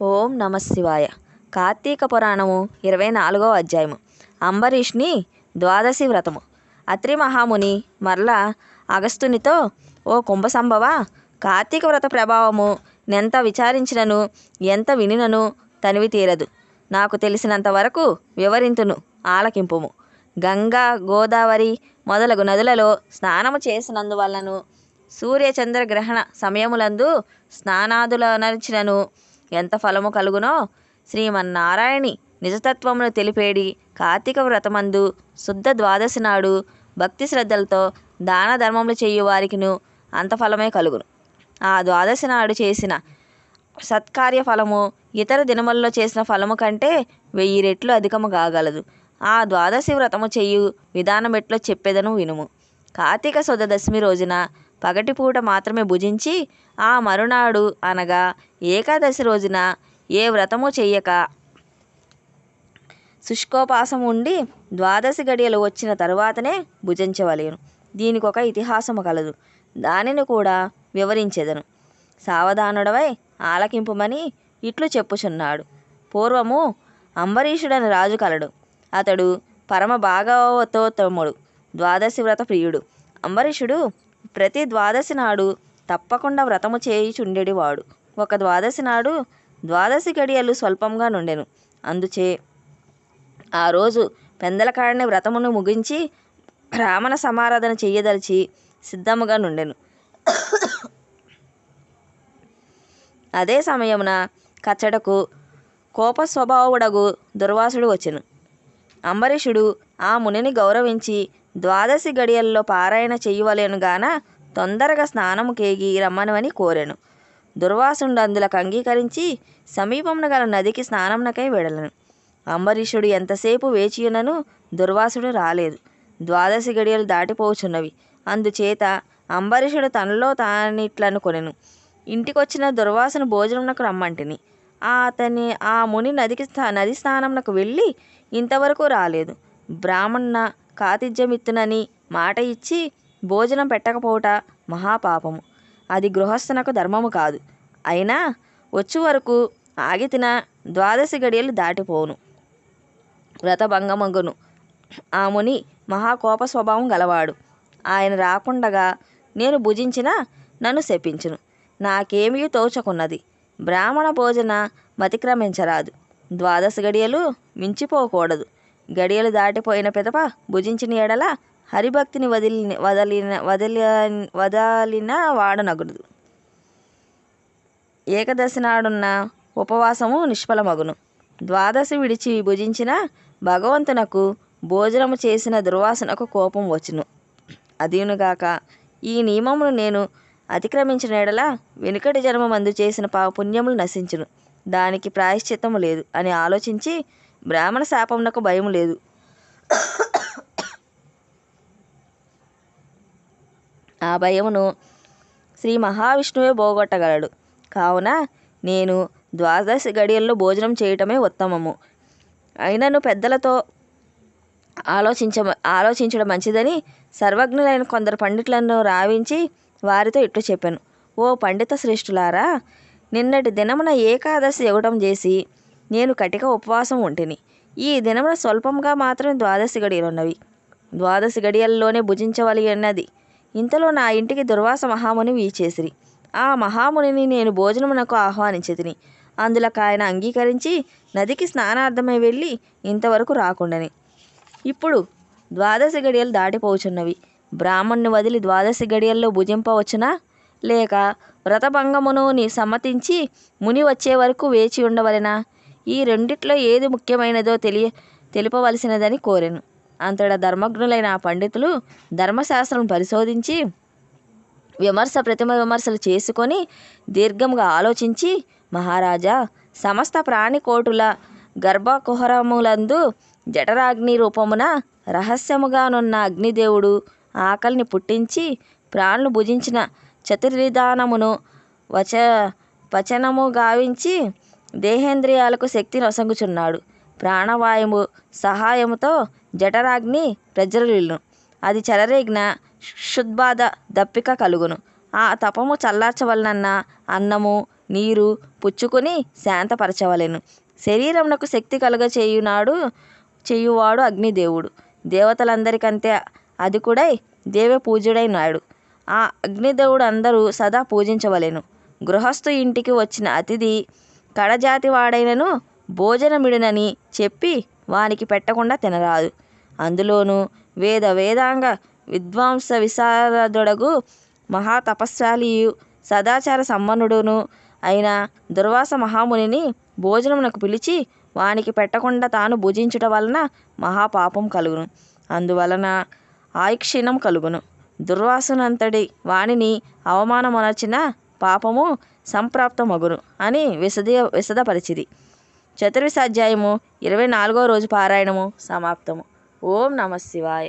ఓం నమ శివాయ. కార్తీక పురాణము ఇరవై నాలుగవ అధ్యాయము. అంబరీష్ని ద్వాదశి వ్రతము. అత్రి మహాముని మరలా అగస్తునితో ఓ కుంభసంభవ కార్తీక వ్రత ప్రభావము నెంత విచారించినను ఎంత వినినను తనివి తీరదు. నాకు తెలిసినంత వరకు వివరింతును ఆలకింపుము. గంగా గోదావరి మొదలగు నదులలో స్నానము చేసినందువలనను సూర్యచంద్రగ్రహణ సమయములందు స్నానాదులనర్చినను ఎంత ఫలము కలుగునో శ్రీమన్నారాయణి నిజతత్వమును తెలిపేడి కార్తీక వ్రతమందు శుద్ధ ద్వాదశి నాడు భక్తి శ్రద్ధలతో దాన ధర్మములు చేయు వారికిను అంత ఫలమే కలుగును. ఆ ద్వాదశి నాడు చేసిన సత్కార్య ఫలము ఇతర దినములలో చేసిన ఫలము కంటే వెయ్యి రెట్లు అధికము కాగలదు. ఆ ద్వాదశి వ్రతము చెయ్యు విధానం ఎట్లో చెప్పేదను వినుము. కార్తీక శుద్ధ దశమి రోజున పగటిపూట మాత్రమే భుజించి ఆ మరునాడు అనగా ఏకాదశి రోజున ఏ వ్రతము చెయ్యక. శుష్కోపాసం ఉండి ద్వాదశి గడియలు వచ్చిన తరువాతనే భుజించవలేను. దీనికి ఒక ఇతిహాసము కలదు. దానిని కూడా వివరించెదను. సావధానుడవై ఆలకింపుమని ఇట్లు చెప్పుచున్నాడు. పూర్వము అంబరీషుడని రాజు కలడు. అతడు పరమ భాగవతోత్తముడు ద్వాదశి వ్రత ప్రియుడు. అంబరీషుడు ప్రతి ద్వాదశి నాడు తప్పకుండా వ్రతము చేయుచుండెడివాడు. ఒక ద్వాదశి నాడు ద్వాదశి గడియలు స్వల్పంగా నుండెను. అందుచే ఆ రోజు పెందలకాడిని వ్రతమును ముగించి బ్రాహ్మణ సమారాధన చెయ్యదలిచి సిద్ధముగా నుండెను. అదే సమయమున కచ్చడకు కోప స్వభావుడగు దుర్వాసుడు వచ్చెను. అంబరీషుడు ఆ మునిని గౌరవించి ద్వాదశి గడియల్లో పారాయణ చెయ్యవలేను గాన తొందరగా స్నానము కేగి రమ్మనవని కోరెను. దుర్వాసుడు అందులకు అంగీకరించి సమీపమున గల నదికి స్నానమునకై వెడలను. అంబరీషుడు ఎంతసేపు వేచియునను దుర్వాసుడు రాలేదు. ద్వాదశి గడియలు దాటిపోచున్నవి. అందుచేత అంబరీషుడు తనలో తానిట్లను కొనెను. ఇంటికొచ్చిన దుర్వాసన భోజనమునకు రమ్మంటిని. ఆ అతని ఆ ముని నదికి స్థా నది స్నానమునకు వెళ్ళి ఇంతవరకు రాలేదు. బ్రాహ్మణ కాతిజ్యమిత్తునని మాట ఇచ్చి భోజనం పెట్టకపోవట మహాపాపము. అది గృహస్థునకు ధర్మము కాదు. అయినా వచ్చు వరకు ఆగి తిన ద్వాదశి గడియలు దాటిపోవును. వ్రతభంగమగును. ఆ ముని మహాకోప స్వభావం గలవాడు. ఆయన రాకుండగా నేను భుజించిన నన్ను శపించును. నాకేమీ తోచకున్నది. బ్రాహ్మణ భోజన మతిక్రమించరాదు. ద్వాదశ గడియలు మించిపోకూడదు. గడియలు దాటిపోయిన పిదప భుజించిన ఎడల హరిభక్తిని వదిలి వదలిన వదిలి వదలిన వాడనగుడు ఏకదశి నాడున్న ఉపవాసము నిష్ఫలమగును. ద్వాదశి విడిచి భుజించిన భగవంతునకు భోజనము చేసిన దుర్వాసనకు కోపం వచ్చును. అదీనుగాక ఈ నియమమును నేను అతిక్రమించిన ఎడల వెనుకటి జన్మ మందు చేసిన పా పుణ్యములు నశించును. దానికి ప్రాయశ్చిత్తము లేదు అని ఆలోచించి బ్రాహ్మణ శాపమునకు భయం లేదు. ఆ భయమును శ్రీ మహావిష్ణువే పోగొట్టగలడు. కావున నేను ద్వాదశ గడియల్లో భోజనం చేయటమే ఉత్తమము. అయినను పెద్దలతో ఆలోచించ ఆలోచించడం మంచిదని సర్వజ్ఞులైన కొందరు పండితులను రావించి వారితో ఇట్లు చెప్పాను. ఓ పండిత శ్రేష్ఠులారా నిన్నటి దినమున ఏకాదశి ఇవ్వటం చేసి నేను కటిక ఉపవాసం ఉంటిని. ఈ దినమున స్వల్పంగా మాత్రమే ద్వాదశి గడియలున్నవి. ద్వాదశి గడియల్లోనే భుజించవలి అన్నది. ఇంతలో నా ఇంటికి దుర్వాస మహాముని వీచేసిరి. ఆ మహామునిని నేను భోజనమునకు ఆహ్వానించి తిని అందులకు ఆయన అంగీకరించి నదికి స్నానార్థమై వెళ్ళి ఇంతవరకు రాకుండని. ఇప్పుడు ద్వాదశి గడియలు దాటిపోచున్నవి. బ్రాహ్మణ్ణి వదిలి ద్వాదశి గడియల్లో భుజింపవచ్చునా? లేక వ్రతభంగమును సమ్మతించి ముని వచ్చే వరకు వేచి ఉండవలెనా? ఈ రెండిట్లో ఏది ముఖ్యమైనదో తెలియ తెలుపవలసినదని కోరాను. అంతటా ధర్మజ్ఞులైన ఆ పండితులు ధర్మశాస్త్రం పరిశోధించి విమర్శ ప్రతిమ విమర్శలు చేసుకొని దీర్ఘంగా ఆలోచించి మహారాజా సమస్త ప్రాణికోటుల గర్భకుహరములందు జఠరాగ్ని రూపమున రహస్యముగానున్న అగ్నిదేవుడు ఆకలిని పుట్టించి ప్రాణులు భుజించిన చతుర్విధానమును వచ వచనము గావించి దేహేంద్రియాలకు శక్తి నొసంగుచున్నాడు. ప్రాణవాయువు సహాయముతో జఠరాగ్ని ప్రజ్వలిల్లును. అది చెలరేగిన క్షుద్బాధ దప్పిక కలుగును. ఆ తపము చల్లార్చవలనన్న అన్నము నీరు పుచ్చుకొని శాంతపరచవలెను. శరీరమునకు శక్తి కలుగ చేయునాడు చేయువాడు అగ్నిదేవుడు. దేవతలందరికంటే అధికుడై దేవ పూజుడైనాడు ఆ అగ్నిదేవుడు అందరూ సదా పూజించవలెను. గృహస్థు ఇంటికి వచ్చిన అతిథి కడజాతివాడైనను భోజనమిడునని చెప్పి వానికి పెట్టకుండా తినరాదు. అందులోనూ వేద వేదాంగ విద్వాంస విశారదుడగు మహాతపస్శాలియు సదాచార సంపన్నుడును అయిన దుర్వాస మహామునిని భోజనమునకు పిలిచి వానికి పెట్టకుండా తాను భుజించుట వలన మహాపాపం కలుగును. అందువలన ఆయుక్షీణం కలుగును. దుర్వాసనంతటి వాణిని అవమానమనర్చిన పాపము సంప్రాప్తమగును అని విశద విశదపరిచిది చతుర్విశ అధ్యాయము ఇరవై నాలుగో రోజు పారాయణము సమాప్తము. ఓం నమ శివాయ.